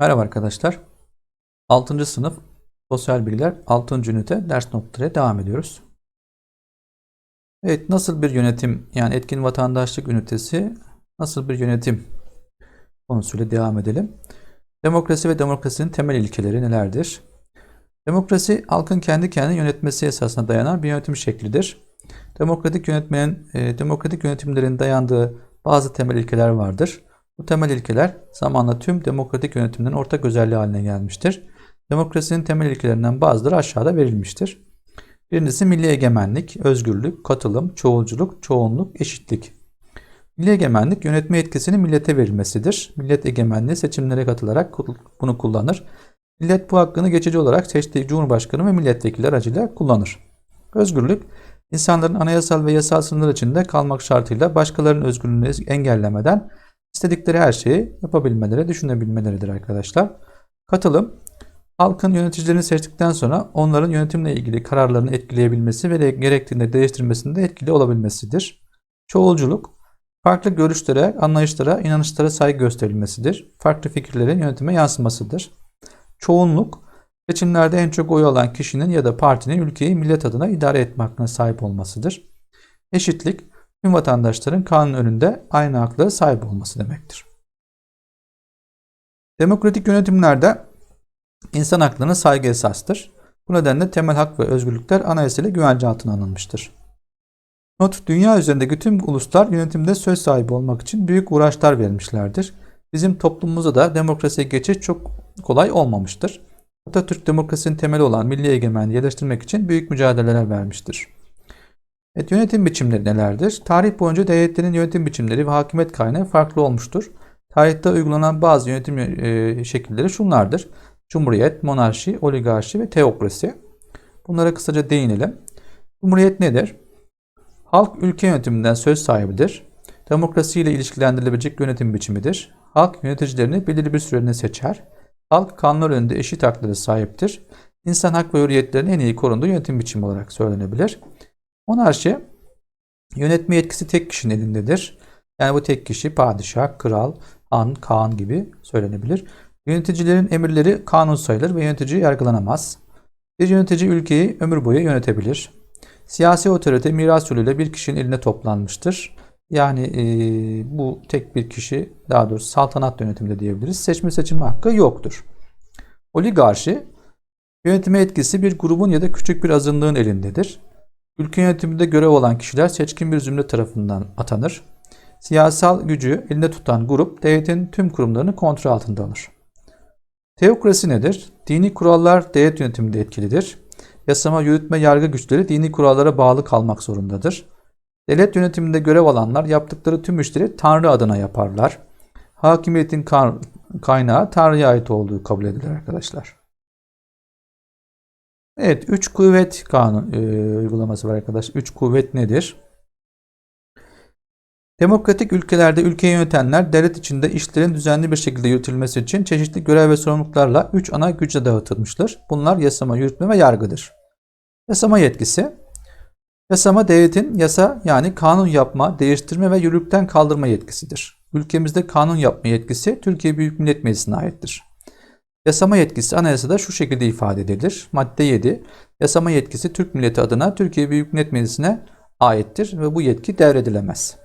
Merhaba arkadaşlar. 6. sınıf Sosyal Bilgiler 6. ünite ders notlarıyla devam ediyoruz. Evet nasıl bir yönetim yani etkin vatandaşlık ünitesi nasıl bir yönetim konusuyla devam edelim. Demokrasi ve demokrasinin temel ilkeleri nelerdir? Demokrasi halkın kendi kendini yönetmesi esasına dayanan bir yönetim şeklidir. Demokratik yönetmenin e, demokratik yönetimlerin dayandığı bazı temel ilkeler vardır. Bu temel ilkeler zamanla tüm demokratik yönetimlerin ortak özelliği haline gelmiştir. Demokrasinin temel ilkelerinden bazıları aşağıda verilmiştir. Birincisi milli egemenlik, özgürlük, katılım, çoğulculuk, çoğunluk, eşitlik. Milli egemenlik yönetme yetkisinin millete verilmesidir. Millet egemenliği seçimlere katılarak bunu kullanır. Millet bu hakkını geçici olarak seçtiği cumhurbaşkanı ve milletvekilleri aracılığıyla kullanır. Özgürlük, insanların anayasal ve yasal sınırlar içinde kalmak şartıyla başkalarının özgürlüğünü engellemeden istedikleri her şeyi yapabilmeleri, düşünebilmeleridir arkadaşlar. Katılım, halkın yöneticilerini seçtikten sonra onların yönetimle ilgili kararlarını etkileyebilmesi ve gerektiğinde değiştirmesinde etkili olabilmesidir. Çoğulculuk, farklı görüşlere, anlayışlara, inanışlara saygı gösterilmesidir. Farklı fikirlerin yönetime yansımasıdır. Çoğunluk, seçimlerde en çok oy alan kişinin ya da partinin ülkeyi millet adına idare etme hakkına sahip olmasıdır. Eşitlik, tüm vatandaşların kanun önünde aynı haklara sahip olması demektir. Demokratik yönetimlerde insan haklarına saygı esastır. Bu nedenle temel hak ve özgürlükler anayasayla güvence altına alınmıştır. Not, dünya üzerindeki tüm uluslar yönetimde söz sahibi olmak için büyük uğraşlar vermişlerdir. Bizim toplumumuzda da demokrasiye geçiş çok kolay olmamıştır. Atatürk demokrasinin temeli olan milli egemenliği yerleştirmek için büyük mücadeleler vermiştir. Evet, yönetim biçimleri nelerdir? Tarih boyunca devletlerin yönetim biçimleri ve hakimiyet kaynağı farklı olmuştur. Tarihte uygulanan bazı yönetim e, şekilleri şunlardır. Cumhuriyet, monarşi, oligarşi ve teokrasi. Bunlara kısaca değinelim. Cumhuriyet nedir? Halk ülke yönetiminden söz sahibidir. Demokrasi ile ilişkilendirilebilecek yönetim biçimidir. Halk yöneticilerini belirli bir süreliğine seçer. Halk kanunlar önünde eşit haklara sahiptir. İnsan hak ve hürriyetlerin en iyi korunduğu yönetim biçimi olarak söylenebilir. Monarşi yönetme yetkisi tek kişinin elindedir. Yani bu tek kişi padişah, kral, han, kaan gibi söylenebilir. Yöneticilerin emirleri kanun sayılır ve yönetici yargılanamaz. Bir yönetici ülkeyi ömür boyu yönetebilir. Siyasi otorite miras yoluyla bir kişinin eline toplanmıştır. Yani e, bu tek bir kişi daha doğrusu saltanat yönetiminde diyebiliriz. Seçme seçilme hakkı yoktur. Oligarşi yönetime etkisi bir grubun ya da küçük bir azınlığın elindedir. Ülke yönetiminde görev olan kişiler seçkin bir zümre tarafından atanır. Siyasal gücü elinde tutan grup devletin tüm kurumlarını kontrol altında alır. Teokrasi nedir? Dini kurallar devlet yönetiminde etkilidir. Yasama, yürütme, yargı güçleri dini kurallara bağlı kalmak zorundadır. Devlet yönetiminde görev alanlar yaptıkları tüm işleri Tanrı adına yaparlar. Hakimiyetin kaynağı Tanrı'ya ait olduğu kabul edilir arkadaşlar. Evet, üç kuvvet kanun e, uygulaması var arkadaşlar. Üç kuvvet nedir? Demokratik ülkelerde ülkeyi yönetenler devlet içinde işlerin düzenli bir şekilde yürütülmesi için çeşitli görev ve sorumluluklarla üç ana güce dağıtılmıştır. Bunlar yasama, yürütme ve yargıdır. Yasama yetkisi Yasama devletin yasa yani kanun yapma, değiştirme ve yürürlükten kaldırma yetkisidir. Ülkemizde kanun yapma yetkisi Türkiye Büyük Millet Meclisi'ne aittir. Yasama yetkisi anayasada şu şekilde ifade edilir. Madde 7. Yasama yetkisi Türk milleti adına Türkiye Büyük Millet Meclisi'ne aittir ve bu yetki devredilemez.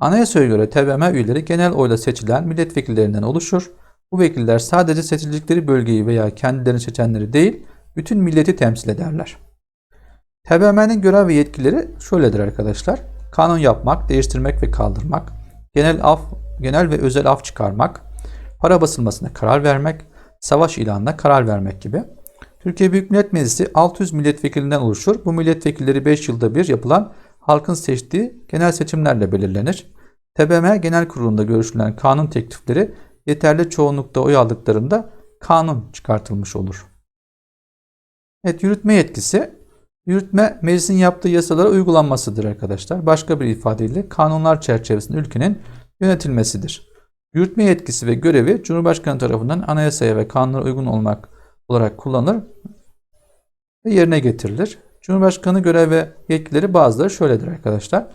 Anayasaya göre TBMM üyeleri genel oyla seçilen milletvekillerinden oluşur. Bu vekiller sadece seçilecekleri bölgeyi veya kendilerini seçenleri değil, bütün milleti temsil ederler. TBMM'nin görev ve yetkileri şöyledir arkadaşlar. Kanun yapmak, değiştirmek ve kaldırmak, genel af, genel ve özel af çıkarmak, para basılmasına karar vermek, savaş ilanına karar vermek gibi. Türkiye Büyük Millet Meclisi 600 milletvekilinden oluşur. Bu milletvekilleri 5 yılda bir yapılan halkın seçtiği genel seçimlerle belirlenir. TBMM Genel Kurulu'nda görüşülen kanun teklifleri yeterli çoğunlukta oy aldıklarında kanun çıkartılmış olur. Evet, yürütme yetkisi yürütme meclisin yaptığı yasalara uygulanmasıdır arkadaşlar. Başka bir ifadeyle kanunlar çerçevesinde ülkenin yönetilmesidir. Yürütme yetkisi ve görevi Cumhurbaşkanı tarafından anayasaya ve kanunlara uygun olmak olarak kullanılır ve yerine getirilir. Cumhurbaşkanı görev ve yetkileri bazıları şöyledir arkadaşlar.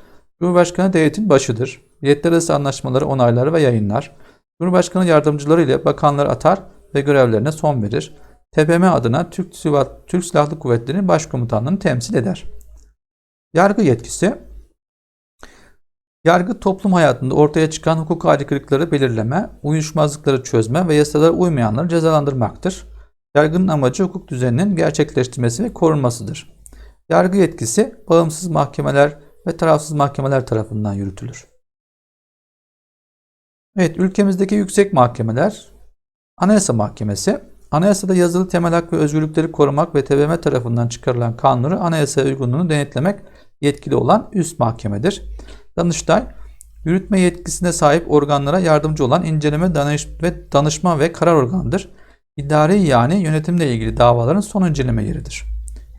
Cumhurbaşkanı devletin başıdır. Milletler arası anlaşmaları onaylar ve yayınlar. Cumhurbaşkanı yardımcıları ile bakanları atar ve görevlerine son verir. TBMM adına Türk, Türk Silahlı Kuvvetleri'nin başkomutanlığını temsil eder. Yargı yetkisi Yargı toplum hayatında ortaya çıkan hukuk aykırılıkları belirleme, uyuşmazlıkları çözme ve yasalara uymayanları cezalandırmaktır. Yargının amacı hukuk düzeninin gerçekleştirmesi ve korunmasıdır. Yargı yetkisi bağımsız mahkemeler ve tarafsız mahkemeler tarafından yürütülür. Evet, ülkemizdeki yüksek mahkemeler Anayasa Mahkemesi, anayasada yazılı temel hak ve özgürlükleri korumak ve TBMM tarafından çıkarılan kanunları anayasaya uygunluğunu denetlemek yetkili olan üst mahkemedir. Danıştay, yürütme yetkisine sahip organlara yardımcı olan inceleme, danış ve danışma ve karar organıdır. İdari yani yönetimle ilgili davaların son inceleme yeridir.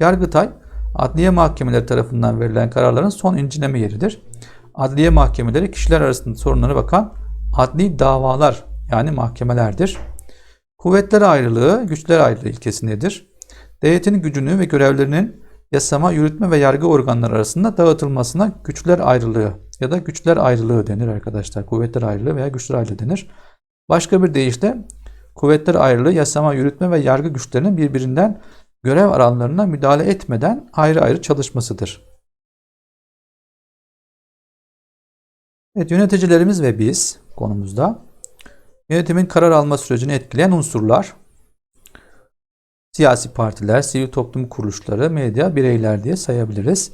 Yargıtay, adliye mahkemeleri tarafından verilen kararların son inceleme yeridir. Adliye mahkemeleri kişiler arasında sorunlara bakan adli davalar yani mahkemelerdir. Kuvvetler ayrılığı, güçler ayrılığı ilkesindedir. Devletin gücünü ve görevlerinin yasama, yürütme ve yargı organları arasında dağıtılmasına güçler ayrılığı ya da güçler ayrılığı denir arkadaşlar. Kuvvetler ayrılığı veya güçler ayrılığı denir. Başka bir deyişle kuvvetler ayrılığı yasama, yürütme ve yargı güçlerinin birbirinden görev alanlarına müdahale etmeden ayrı ayrı çalışmasıdır. Evet, yöneticilerimiz ve biz konumuzda yönetimin karar alma sürecini etkileyen unsurlar siyasi partiler, sivil toplum kuruluşları, medya, bireyler diye sayabiliriz.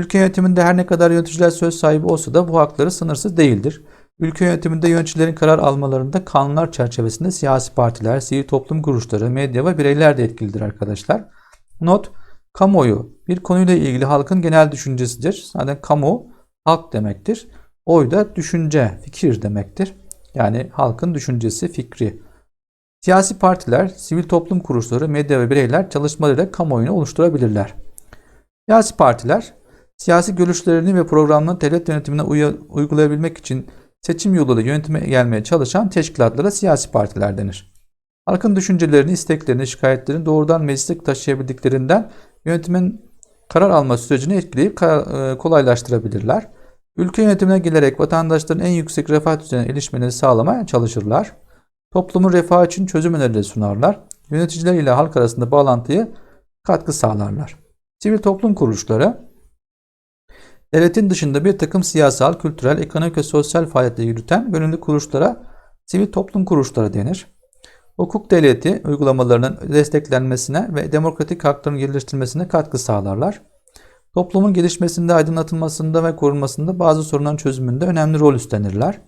Ülke yönetiminde her ne kadar yöneticiler söz sahibi olsa da bu hakları sınırsız değildir. Ülke yönetiminde yöneticilerin karar almalarında kanunlar çerçevesinde siyasi partiler, sivil toplum kuruluşları, medya ve bireyler de etkilidir arkadaşlar. Not, kamuoyu bir konuyla ilgili halkın genel düşüncesidir. Zaten kamu halk demektir. Oy da düşünce, fikir demektir. Yani halkın düşüncesi, fikri. Siyasi partiler, sivil toplum kuruluşları, medya ve bireyler çalışmalarıyla kamuoyunu oluşturabilirler. Siyasi partiler, siyasi görüşlerini ve programlarını devlet yönetimine uygulayabilmek için seçim yoluyla yönetime gelmeye çalışan teşkilatlara siyasi partiler denir. Halkın düşüncelerini, isteklerini, şikayetlerini doğrudan meclise taşıyabildiklerinden yönetimin karar alma sürecini etkileyip e, kolaylaştırabilirler. Ülke yönetimine gelerek vatandaşların en yüksek refah düzeyine erişmelerini sağlamaya çalışırlar. Toplumun refahı için çözüm önerileri sunarlar. Yöneticiler ile halk arasında bağlantıyı katkı sağlarlar. Sivil toplum kuruluşları devletin dışında bir takım siyasal, kültürel, ekonomik ve sosyal faaliyetleri yürüten gönüllü kuruluşlara sivil toplum kuruluşları denir. Hukuk devleti uygulamalarının desteklenmesine ve demokratik hakların geliştirilmesine katkı sağlarlar. Toplumun gelişmesinde, aydınlatılmasında ve korunmasında bazı sorunların çözümünde önemli rol üstlenirler.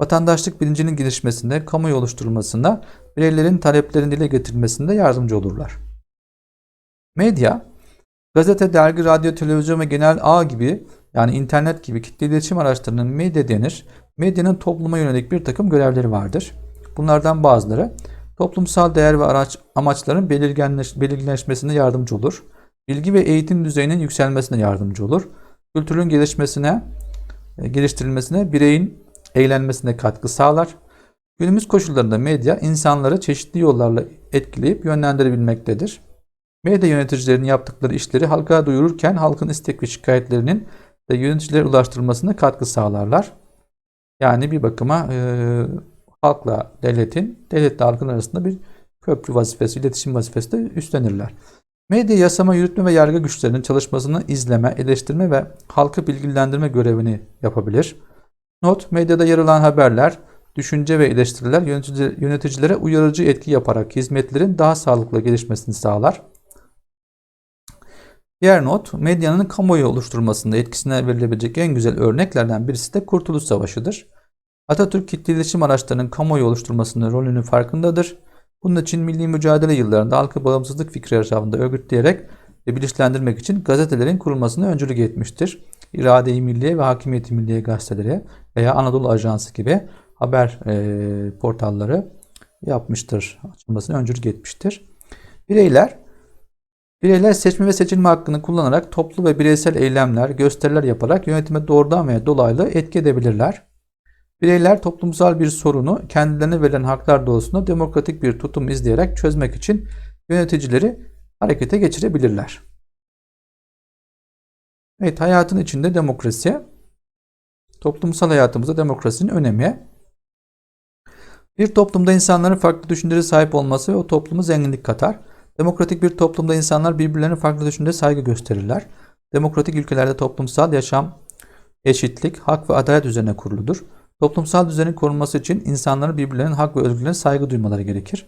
Vatandaşlık bilincinin gelişmesinde, kamuoyu oluşturulmasında, bireylerin taleplerinin dile getirilmesinde yardımcı olurlar. Medya, gazete, dergi, radyo, televizyon ve genel ağ gibi yani internet gibi kitle iletişim araçlarının medya denir. Medyanın topluma yönelik bir takım görevleri vardır. Bunlardan bazıları toplumsal değer ve araç, amaçların belirgenleş, belirginleşmesine yardımcı olur. Bilgi ve eğitim düzeyinin yükselmesine yardımcı olur. Kültürün gelişmesine, e, geliştirilmesine, bireyin eğlenmesine katkı sağlar. Günümüz koşullarında medya insanları çeşitli yollarla etkileyip yönlendirebilmektedir. Medya yöneticilerinin yaptıkları işleri halka duyururken halkın istek ve şikayetlerinin de yöneticilere ulaştırılmasına katkı sağlarlar. Yani bir bakıma e, halkla devletin, devletle halkın arasında bir köprü vazifesi, iletişim vazifesi de üstlenirler. Medya yasama, yürütme ve yargı güçlerinin çalışmasını izleme, eleştirme ve halkı bilgilendirme görevini yapabilir. Not, medyada yer alan haberler, düşünce ve eleştiriler yönetici- yöneticilere uyarıcı etki yaparak hizmetlerin daha sağlıklı gelişmesini sağlar. Diğer not, medyanın kamuoyu oluşturmasında etkisine verilebilecek en güzel örneklerden birisi de Kurtuluş Savaşı'dır. Atatürk kitle iletişim araçlarının kamuoyu oluşturmasının rolünün farkındadır. Bunun için milli mücadele yıllarında halkı bağımsızlık fikri etrafında örgütleyerek ve bilinçlendirmek için gazetelerin kurulmasına öncülük etmiştir. İrade-i Milliye ve Hakimiyeti Milliye gazeteleri veya Anadolu Ajansı gibi haber e, portalları yapmıştır. Açılmasına öncülük etmiştir. Bireyler Bireyler seçme ve seçilme hakkını kullanarak toplu ve bireysel eylemler, gösteriler yaparak yönetime doğrudan veya dolaylı etki edebilirler. Bireyler toplumsal bir sorunu kendilerine verilen haklar doğrultusunda demokratik bir tutum izleyerek çözmek için yöneticileri harekete geçirebilirler. Evet, hayatın içinde demokrasi, toplumsal hayatımızda demokrasinin önemi. Bir toplumda insanların farklı düşüncelere sahip olması ve o toplumu zenginlik katar. Demokratik bir toplumda insanlar birbirlerine farklı düşüncelere saygı gösterirler. Demokratik ülkelerde toplumsal yaşam eşitlik, hak ve adalet üzerine kuruludur. Toplumsal düzenin korunması için insanların birbirlerinin hak ve özgürlüğüne saygı duymaları gerekir.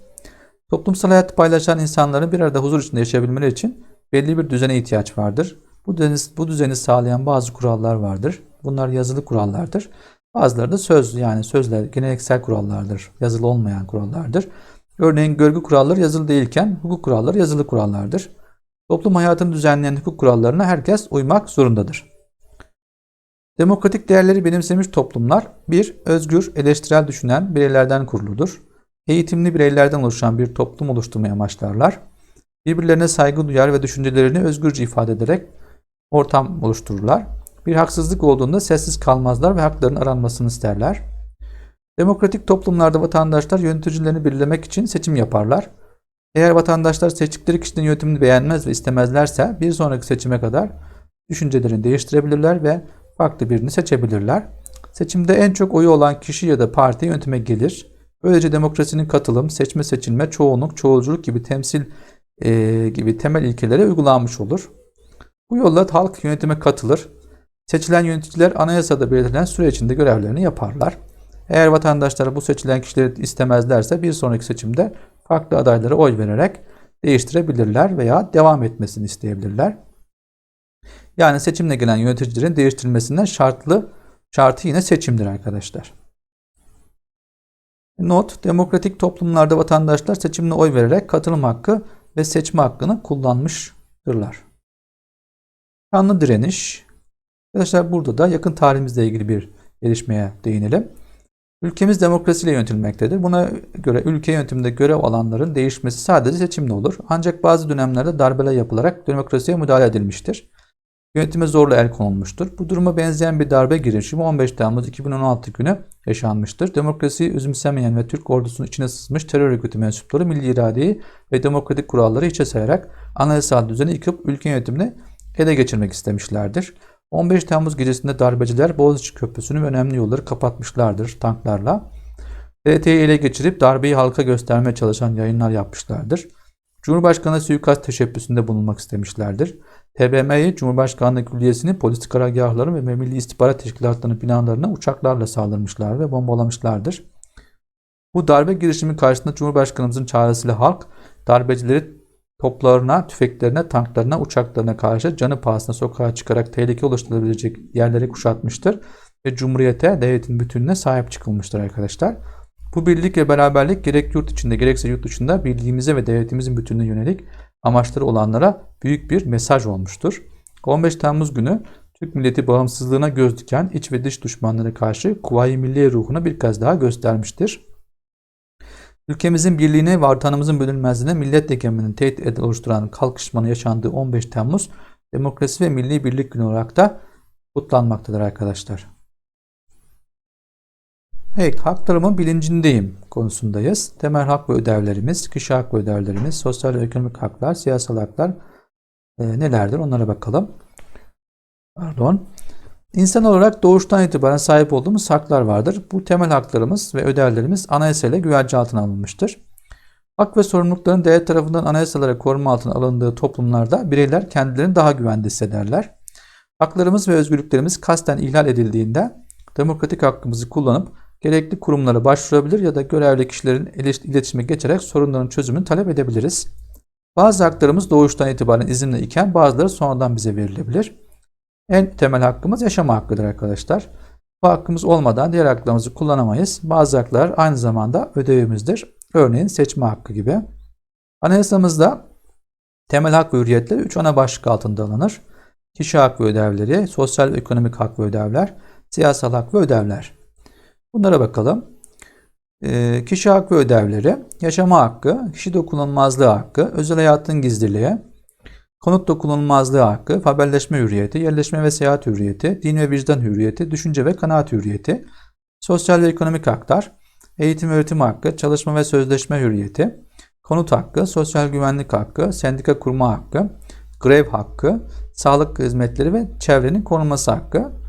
Toplumsal hayatı paylaşan insanların bir arada huzur içinde yaşayabilmeleri için belli bir düzene ihtiyaç vardır. Bu düzeni, bu düzeni sağlayan bazı kurallar vardır. Bunlar yazılı kurallardır. Bazıları da söz yani sözler geleneksel kurallardır. Yazılı olmayan kurallardır. Örneğin görgü kuralları yazılı değilken hukuk kuralları yazılı kurallardır. Toplum hayatını düzenleyen hukuk kurallarına herkes uymak zorundadır. Demokratik değerleri benimsemiş toplumlar bir özgür, eleştirel düşünen bireylerden kuruludur. Eğitimli bireylerden oluşan bir toplum oluşturmaya amaçlarlar. Birbirlerine saygı duyar ve düşüncelerini özgürce ifade ederek ortam oluştururlar. Bir haksızlık olduğunda sessiz kalmazlar ve hakların aranmasını isterler. Demokratik toplumlarda vatandaşlar yöneticilerini belirlemek için seçim yaparlar. Eğer vatandaşlar seçtikleri kişinin yönetimini beğenmez ve istemezlerse bir sonraki seçime kadar düşüncelerini değiştirebilirler ve farklı birini seçebilirler. Seçimde en çok oyu olan kişi ya da parti yönetime gelir. Böylece demokrasinin katılım, seçme seçilme, çoğunluk, çoğulculuk gibi temsil e, gibi temel ilkelere uygulanmış olur. Bu yolla halk yönetime katılır. Seçilen yöneticiler anayasada belirtilen süre içinde görevlerini yaparlar. Eğer vatandaşlar bu seçilen kişileri istemezlerse bir sonraki seçimde farklı adaylara oy vererek değiştirebilirler veya devam etmesini isteyebilirler. Yani seçimle gelen yöneticilerin değiştirilmesinden şartlı şartı yine seçimdir arkadaşlar. Not, demokratik toplumlarda vatandaşlar seçimle oy vererek katılım hakkı ve seçme hakkını kullanmıştırlar. Kanlı direniş. Arkadaşlar burada da yakın tarihimizle ilgili bir gelişmeye değinelim. Ülkemiz demokrasiyle yönetilmektedir. Buna göre ülke yönetiminde görev alanların değişmesi sadece seçimle olur. Ancak bazı dönemlerde darbeler yapılarak demokrasiye müdahale edilmiştir. Yönetime zorla el konulmuştur. Bu duruma benzeyen bir darbe girişimi 15 Temmuz 2016 günü yaşanmıştır. Demokrasiyi üzümsemeyen ve Türk ordusunun içine sızmış terör örgütü mensupları milli iradeyi ve demokratik kuralları içe sayarak anayasal düzeni yıkıp ülke yönetimini ele geçirmek istemişlerdir. 15 Temmuz gecesinde darbeciler Boğaziçi Köprüsü'nü ve önemli yolları kapatmışlardır tanklarla. TRT'yi ele geçirip darbeyi halka göstermeye çalışan yayınlar yapmışlardır. Cumhurbaşkanı suikast teşebbüsünde bulunmak istemişlerdir. TBMM'yi Cumhurbaşkanlığı Külliyesi'ni polis karargahları ve Milli İstihbarat Teşkilatları'nın binalarına uçaklarla saldırmışlar ve bombalamışlardır. Bu darbe girişimi karşısında Cumhurbaşkanımızın çağrısıyla halk darbecileri toplarına, tüfeklerine, tanklarına, uçaklarına karşı canı pahasına sokağa çıkarak tehlike oluşturabilecek yerleri kuşatmıştır ve Cumhuriyete, devletin bütününe sahip çıkılmıştır arkadaşlar. Bu birlik ve beraberlik gerek yurt içinde gerekse yurt dışında birliğimize ve devletimizin bütününe yönelik amaçları olanlara büyük bir mesaj olmuştur. 15 Temmuz günü Türk milleti bağımsızlığına göz diken iç ve dış düşmanlara karşı Kuvayi Milliye ruhunu bir kez daha göstermiştir. Ülkemizin birliğine ve vatanımızın bölünmezliğine millet egemenliğini tehdit oluşturan kalkışmanın yaşandığı 15 Temmuz Demokrasi ve Milli Birlik Günü olarak da kutlanmaktadır arkadaşlar. Evet, haklarımın bilincindeyim konusundayız. Temel hak ve ödevlerimiz, kişi hak ve ödevlerimiz, sosyal ve ekonomik haklar, siyasal haklar e, nelerdir onlara bakalım. Pardon. İnsan olarak doğuştan itibaren sahip olduğumuz haklar vardır. Bu temel haklarımız ve ödevlerimiz anayasayla güvence altına alınmıştır. Hak ve sorumlulukların devlet tarafından anayasalara koruma altına alındığı toplumlarda bireyler kendilerini daha güvende hissederler. Haklarımız ve özgürlüklerimiz kasten ihlal edildiğinde demokratik hakkımızı kullanıp gerekli kurumlara başvurabilir ya da görevli kişilerin iletişime geçerek sorunların çözümünü talep edebiliriz. Bazı haklarımız doğuştan itibaren izinli iken bazıları sonradan bize verilebilir. En temel hakkımız yaşama hakkıdır arkadaşlar. Bu hakkımız olmadan diğer haklarımızı kullanamayız. Bazı haklar aynı zamanda ödevimizdir. Örneğin seçme hakkı gibi. Anayasamızda temel hak ve hürriyetler 3 ana başlık altında alınır. Kişi hak ve ödevleri, sosyal ve ekonomik hak ve ödevler, siyasal hak ve ödevler. Bunlara bakalım. E, kişi hak ve ödevleri, yaşama hakkı, kişi dokunulmazlığı hakkı, özel hayatın gizliliği, konut dokunulmazlığı hakkı, haberleşme hürriyeti, yerleşme ve seyahat hürriyeti, din ve vicdan hürriyeti, düşünce ve kanaat hürriyeti, sosyal ve ekonomik haklar, eğitim ve öğretim hakkı, çalışma ve sözleşme hürriyeti, konut hakkı, sosyal güvenlik hakkı, sendika kurma hakkı, grev hakkı, sağlık hizmetleri ve çevrenin korunması hakkı,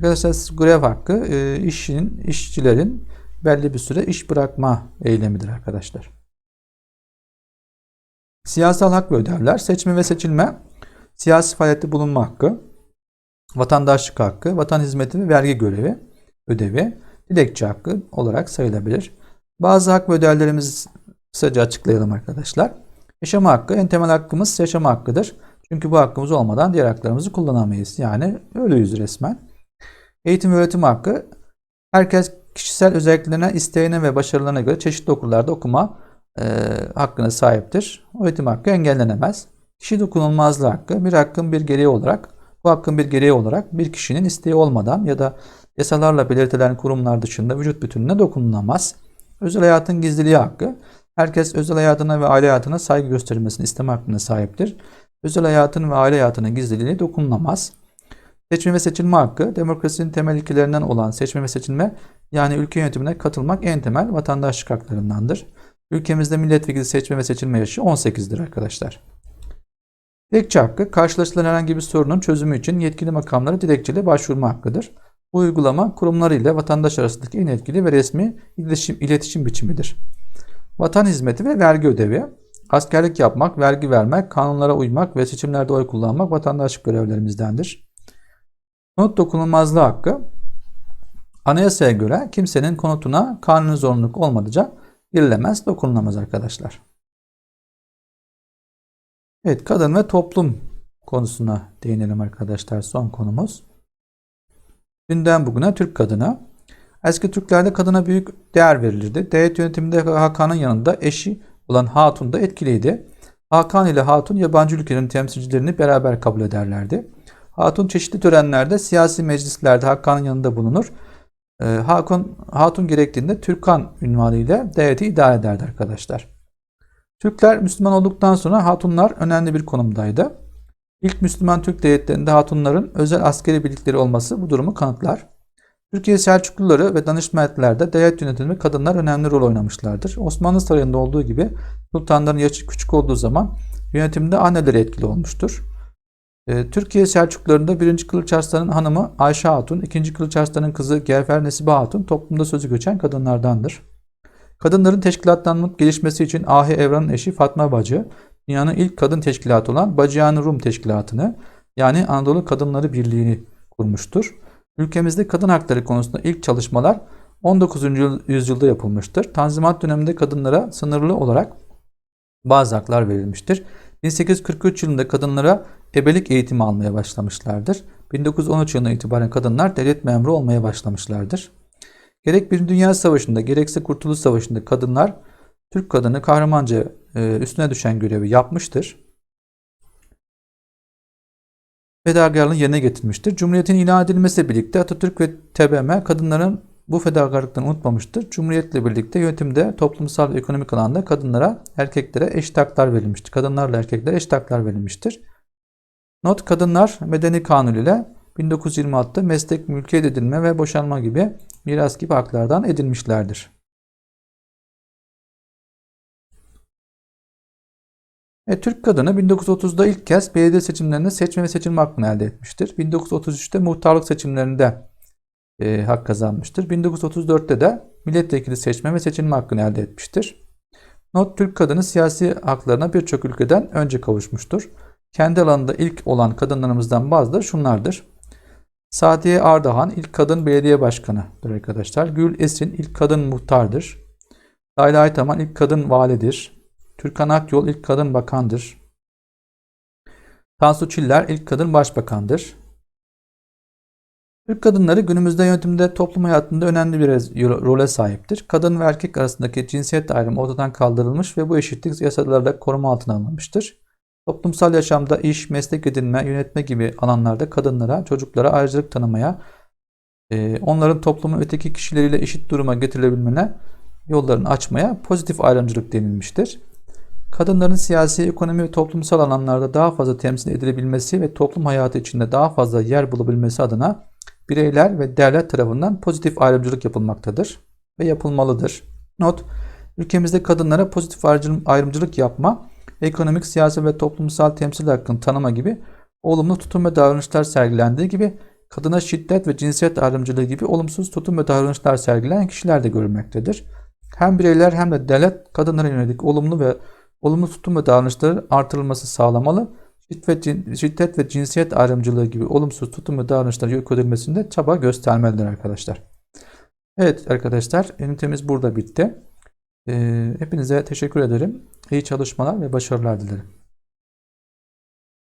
Arkadaşlar grev hakkı e, işin, işçilerin belli bir süre iş bırakma eylemidir arkadaşlar. Siyasal hak ve ödevler, seçme ve seçilme, siyasi faaliyette bulunma hakkı, vatandaşlık hakkı, vatan hizmeti ve vergi görevi, ödevi, dilekçe hakkı olarak sayılabilir. Bazı hak ve ödevlerimizi kısaca açıklayalım arkadaşlar. Yaşama hakkı, en temel hakkımız yaşama hakkıdır. Çünkü bu hakkımız olmadan diğer haklarımızı kullanamayız. Yani ölüyüz resmen. Eğitim ve öğretim hakkı, herkes kişisel özelliklerine, isteğine ve başarılarına göre çeşitli okullarda okuma e, hakkına sahiptir. Öğretim hakkı engellenemez. Kişi dokunulmazlığı hakkı, bir hakkın bir gereği olarak, bu hakkın bir gereği olarak bir kişinin isteği olmadan ya da yasalarla belirtilen kurumlar dışında vücut bütününe dokunulamaz. Özel hayatın gizliliği hakkı, herkes özel hayatına ve aile hayatına saygı gösterilmesini isteme hakkına sahiptir. Özel hayatın ve aile hayatının gizliliğine dokunulamaz. Seçme ve seçilme hakkı, demokrasinin temel ilkelerinden olan seçme ve seçilme, yani ülke yönetimine katılmak en temel vatandaşlık haklarındandır. Ülkemizde milletvekili seçme ve seçilme yaşı 18'dir arkadaşlar. Dilekçe hakkı, karşılaşılan herhangi bir sorunun çözümü için yetkili makamlara dilekçeyle başvurma hakkıdır. Bu uygulama kurumları ile vatandaş arasındaki en etkili ve resmi iletişim, iletişim biçimidir. Vatan hizmeti ve vergi ödevi, askerlik yapmak, vergi vermek, kanunlara uymak ve seçimlerde oy kullanmak vatandaşlık görevlerimizdendir. Konut dokunulmazlığı hakkı, anayasaya göre kimsenin konutuna kanuni zorunluluk olmadıca girilemez, dokunulamaz arkadaşlar. Evet, kadın ve toplum konusuna değinelim arkadaşlar. Son konumuz. Dünden bugüne Türk kadına. Eski Türklerde kadına büyük değer verilirdi. Devlet yönetiminde Hakan'ın yanında eşi olan Hatun da etkiliydi. Hakan ile Hatun yabancı ülkelerin temsilcilerini beraber kabul ederlerdi. Hatun çeşitli törenlerde, siyasi meclislerde Hakan'ın yanında bulunur. Ee, Hakun, Hatun gerektiğinde Türkan ünvanıyla devleti idare ederdi arkadaşlar. Türkler Müslüman olduktan sonra hatunlar önemli bir konumdaydı. İlk Müslüman Türk devletlerinde hatunların özel askeri birlikleri olması bu durumu kanıtlar. Türkiye Selçukluları ve danışmanlıklarda devlet yönetiminde kadınlar önemli rol oynamışlardır. Osmanlı Sarayı'nda olduğu gibi sultanların yaşı küçük olduğu zaman yönetimde anneleri etkili olmuştur. Ee, Türkiye Selçuklularında 1. Kılıç Arslan'ın hanımı Ayşe Hatun, 2. Kılıç Arslan'ın kızı Gevher Nesibe Hatun toplumda sözü geçen kadınlardandır. Kadınların teşkilatlanıp gelişmesi için Ahi Evran'ın eşi Fatma Bacı, dünyanın ilk kadın teşkilatı olan Bacıyan Rum Teşkilatı'nı yani Anadolu Kadınları Birliği'ni kurmuştur. Ülkemizde kadın hakları konusunda ilk çalışmalar 19. yüzyılda yapılmıştır. Tanzimat döneminde kadınlara sınırlı olarak bazı haklar verilmiştir. 1843 yılında kadınlara ebelik eğitimi almaya başlamışlardır. 1913 yılına itibaren kadınlar devlet memuru olmaya başlamışlardır. Gerek bir Dünya Savaşı'nda gerekse Kurtuluş Savaşı'nda kadınlar Türk kadını kahramanca e, üstüne düşen görevi yapmıştır. Fedakarlığını yerine getirmiştir. Cumhuriyetin ilan edilmesiyle birlikte Atatürk ve TBMM kadınların bu fedakarlıklarını unutmamıştır. Cumhuriyetle birlikte yönetimde toplumsal ve ekonomik alanda kadınlara, erkeklere eşit haklar verilmiştir. Kadınlarla erkeklere eşit haklar verilmiştir. Not kadınlar medeni kanun ile 1926'da meslek mülkiyet edilme ve boşanma gibi miras gibi haklardan edilmişlerdir. E, Türk kadını 1930'da ilk kez belediye seçimlerinde seçme ve seçilme hakkını elde etmiştir. 1933'te muhtarlık seçimlerinde e, hak kazanmıştır. 1934'te de milletvekili seçme ve seçilme hakkını elde etmiştir. Not Türk kadını siyasi haklarına birçok ülkeden önce kavuşmuştur. Kendi alanında ilk olan kadınlarımızdan bazıları şunlardır. Sadiye Ardahan ilk kadın belediye başkanıdır arkadaşlar. Gül Esin ilk kadın muhtardır. Leyla Aytaman ilk kadın validir. Türkan Akyol ilk kadın bakandır. Tansu Çiller ilk kadın başbakandır. Türk kadınları günümüzde yönetimde toplum hayatında önemli bir role sahiptir. Kadın ve erkek arasındaki cinsiyet ayrımı ortadan kaldırılmış ve bu eşitlik yasalarla koruma altına alınmıştır. Toplumsal yaşamda iş, meslek edinme, yönetme gibi alanlarda kadınlara, çocuklara ayrıcalık tanımaya, e, onların toplumun öteki kişileriyle eşit duruma getirilebilmene yollarını açmaya pozitif ayrımcılık denilmiştir. Kadınların siyasi, ekonomi ve toplumsal alanlarda daha fazla temsil edilebilmesi ve toplum hayatı içinde daha fazla yer bulabilmesi adına bireyler ve devlet tarafından pozitif ayrımcılık yapılmaktadır ve yapılmalıdır. Not, ülkemizde kadınlara pozitif ayrımcılık yapma, ekonomik, siyasi ve toplumsal temsil hakkını tanıma gibi olumlu tutum ve davranışlar sergilendiği gibi kadına şiddet ve cinsiyet ayrımcılığı gibi olumsuz tutum ve davranışlar sergileyen kişiler de görülmektedir. Hem bireyler hem de devlet kadınlara yönelik olumlu ve olumlu tutum ve davranışların artırılması sağlamalı. Şiddet, ve cinsiyet ayrımcılığı gibi olumsuz tutum ve davranışların yok edilmesinde çaba göstermelidir arkadaşlar. Evet arkadaşlar ünitemiz burada bitti. Ee, hepinize teşekkür ederim. İyi çalışmalar ve başarılar dilerim.